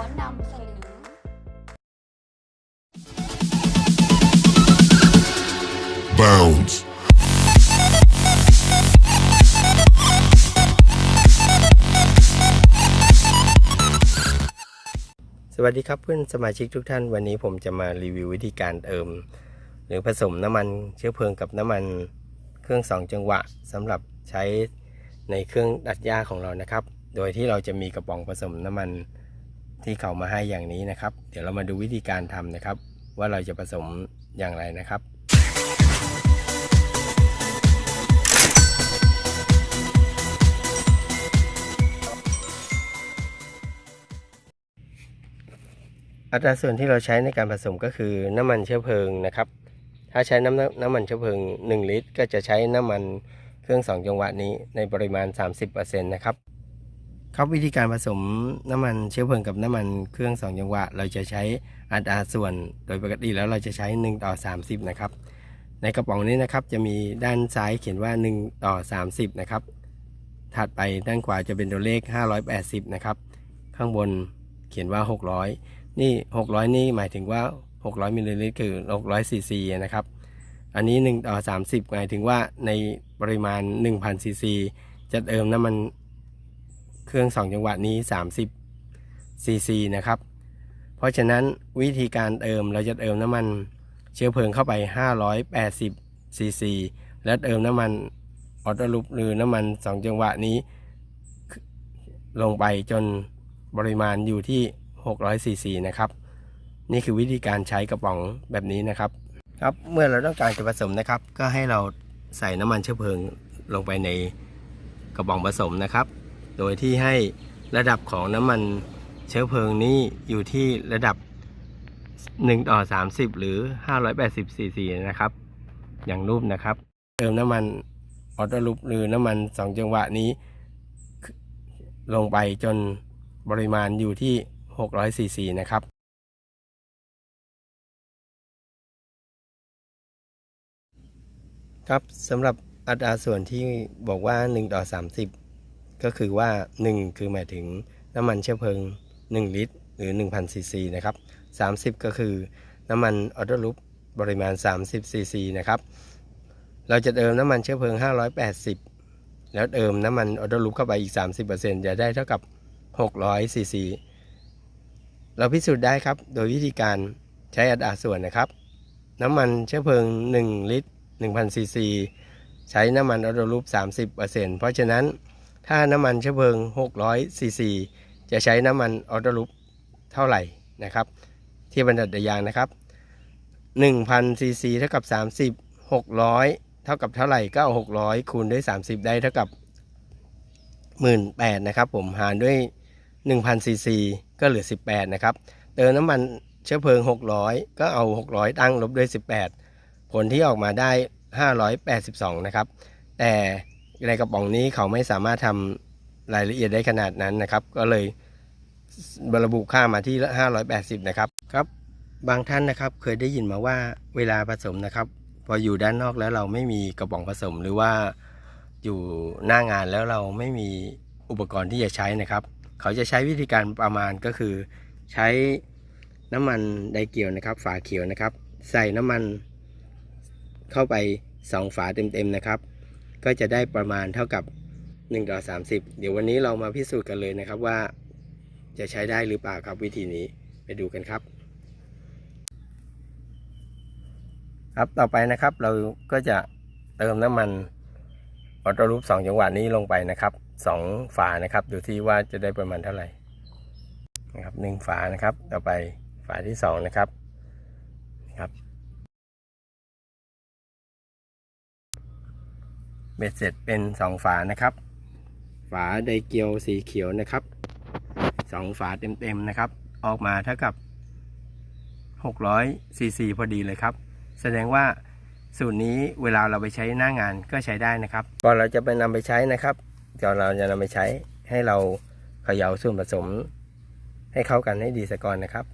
อนำเสนอ Bounds. สวัสดีครับเพื่อนสมาชิกทุกท่านวันนี้ผมจะมารีวิววิธีการเติม หรือผสมน้ำมันเชื้อเพลิงกับน้ำมันเครื่องสองจังหวะสำหรับใช้ในเครื่องดัดหญ้าของเรานะครับ โดยที่เราจะมีกระป๋องผสมน้ำมัน ที่เขามาให้อย่างนี้นะครับ เดี๋ยวเรามาดูวิธีการทำนะครับ ว่าเราจะผสมอย่างไรนะครับอัตราส่วนที่เราใช้ในการผสมก็คือน้ำมันเชื้อเพลิงนะครับ ถ้าใช้น้ำน้ำมันเชื้อเพลิง 1 ลิตร ก็จะใช้น้ำมันเครื่องสองจังหวะนี้ในปริมาณ 30%นะครับ ครับวิธีการผสมน้ำมันเชื้อเพลิงกับน้ำมันเครื่องสองจังหวะ เราจะใช้อัตราส่วนโดยปกติแล้วเราจะใช้ 1 ต่อ 30 นะครับ ในกระป๋องนี้นะครับจะมีด้านซ้ายเขียนว่า 1 ต่อ 30 นะครับ ถัดไปด้านขวาจะเป็นตัวเลข 580 นะครับ ข้างบนเขียนว่า 600 นี่ 600 นี่หมายถึงว่า 600 มิลลิลิตรคือ 600 ซีซีนะครับ อันนี้ 1 ต่อ 30 หมายถึงว่าในปริมาณ 1,000 ซีซีจะเติมน้ำมัน เครื่อง 2 จังหวะนี้ 30ซีซีนะครับ เพราะฉะนั้นวิธีการเติมเราจะเติมน้ำมันเชื้อเพลิงเข้าไป 580ซีซีและเติมน้ำมันออโต้ลูปหรือน้ำมัน 2 จังหวะนี้ ลงไปจนปริมาณอยู่ที่ 600ซีซีนะครับนี่คือวิธีการใช้กระป๋องแบบนี้นะครับ ครับเมื่อเราต้องการจะผสมนะครับ ก็ให้เราใส่น้ำมันเชื้อเพลิงลงไปในกระป๋องผสมนะครับ โดยที่ให้ระดับของน้ำมันเชื้อเพลิงนี้อยู่ที่ระดับ 1 ต่อ 30 หรือ 580ซีซีนะครับ อย่างรูปนะครับ เติมน้ำมันออโต้ลูปหรือน้ำมัน 2 จังหวะนี้ ลงไปจนปริมาณอยู่ที่ 600ซีซีนะครับครับสำหรับอัตราส่วนที่บอกว่า 1 ต่อ 30 ก็คือว่า 1 คือหมายถึงน้ำมันเชื้อเพลิง 1 ลิตร หรือ 1,000ซีซีนะครับ30 ก็คือน้ำมันออโต้ลูปปริมาณ 30ซีซีนะครับ เราจะเติมน้ำมันเชื้อเพลิง 580 แล้วเติมน้ำมันออโต้ลูปเข้าไปอีก 30%จะได้เท่ากับ 600ซีซีเราพิสูจน์ได้ครับ โดยวิธีการใช้อัตราส่วนนะครับ น้ำมันเชื้อเพลิง 1 ลิตร 1,000ซีซีใช้น้ำมันออโต้ลูป30%เพราะฉะนั้น ถ้าน้ำมันเชื้อเพลิง600ซีซีจะใช้น้ำมันออโต้ลูปเท่าไหร่นะครับ ที่บรรทัดยางนะครับ1,000ซีซีเท่ากับ 30 600 เท่ากับเท่าไหร่ก็เอา600 คูณด้วย 30 ได้เท่ากับ18,000นะครับผมหารด้วย 1,000ซีซีก็เหลือ 18 นะครับ เติมน้ำมันเชื้อเพลิง 600 ก็เอา 600 ตั้งลบด้วย 18 ผลที่ออกมาได้ 582 นะครับ แต่ ในกระป๋องนี้เขาไม่สามารถทำรายละเอียดได้ขนาดนั้นนะครับ ก็เลยระบุค่ามาที่ 580 นะครับครับ บางท่านนะครับเคยได้ยินมาว่าเวลาผสมนะครับ พออยู่ด้านนอกแล้วเราไม่มีกระป๋องผสมหรือว่าอยู่หน้างานแล้วเราไม่มีอุปกรณ์ที่จะใช้นะครับ เขาจะใช้วิธีการประมาณก็คือ ใช้น้ำมันไดเกียวนะครับ ฝาเขียวนะครับ ใส่น้ำมันเข้าไป 2 ฝาเต็มๆนะครับ ก็จะได้ประมาณเท่ากับ1ต่อ30 เดี๋ยววันนี้เรามาพิสูจน์กันเลยนะครับว่า จะใช้ได้หรือเปล่าครับวิธีนี้ไปดูกันครับ ครับต่อไปนะครับเราก็จะเติมน้ำมันออโต้ลูป2จังหวะนี้ลงไปนะครับ 2 ฝานะครับ ดูที่ว่าจะได้ประมาณเท่าไหร่นะครับหนึ่งฝานะครับ ต่อไปฝาที่ 2 นะครับ เบ็ดเสร็จเป็น 2 ฝานะครับ ฝาไดเกียวสีเขียวนะครับ 2 ฝาเต็มๆนะครับ ออกมาเท่ากับ600ซีซีพอดีเลยครับ แสดงว่าสูตรนี้เวลาเราไปใช้หน้างานก็ใช้ได้นะครับก่อนเราจะไปนำไปใช้นะครับก่อนเราจะนำไปใช้ให้เราเขย่าส่วนผสม ให้เข้ากันให้ดีสะก่อนนะครับ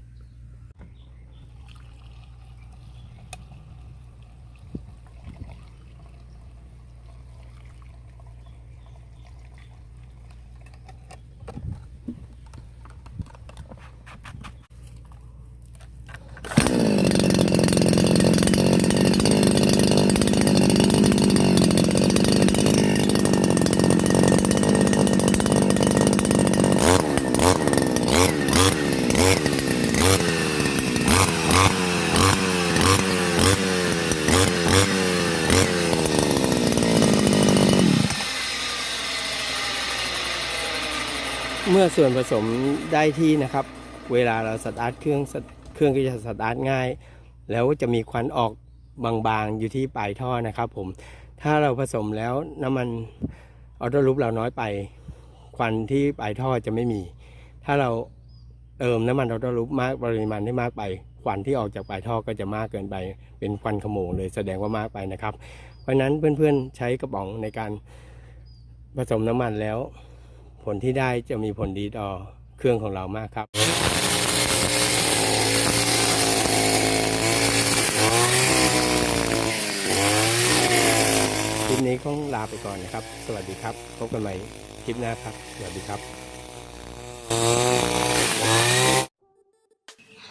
เมื่อส่วนผสมได้ที่นะครับ เวลาเราสตาร์ทเครื่องเครื่องก็จะสตาร์ทง่าย แล้วจะมีควันออกบางๆอยู่ที่ปลายท่อนะครับ ผมถ้าเราผสมแล้วน้ำมันออโต้ลูปเราน้อยไป ควันที่ปลายท่อจะไม่มี ถ้าเราเติมน้ำมันออโต้ลูปมากปริมาณที่มากไป ควันที่ออกจากปลายท่อก็จะมากเกินไป เป็นควันขโมงเลยแสดงว่ามากไปนะครับ เพราะนั้นเพื่อนๆใช้กระป๋องในการผสมน้ำมันแล้ว ผลที่ได้จะมีผลดีต่อเครื่องของเรามากครับ คลิปนี้ต้องลาไปก่อนนะครับ สวัสดีครับ พบกันใหม่คลิปหน้าครับ สวัสดีครับ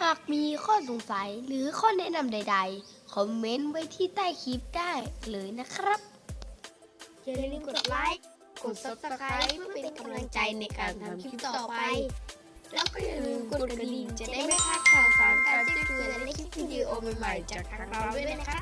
หากมีข้อสงสัยหรือข้อแนะนำใด ๆ คอมเมนต์ไว้ที่ใต้คลิปได้เลยนะครับ อย่าลืมกดไลค์ กด subscribe เพื่อเป็นกำลังใจในการทำคลิปต่อไป แล้วก็อย่าลืมกดกระดิ่งจะได้ไม่พลาดข่าวสารการแจ้งเตือนและคลิปวิดีโอใหม่ๆจากทางเราด้วยนะคะ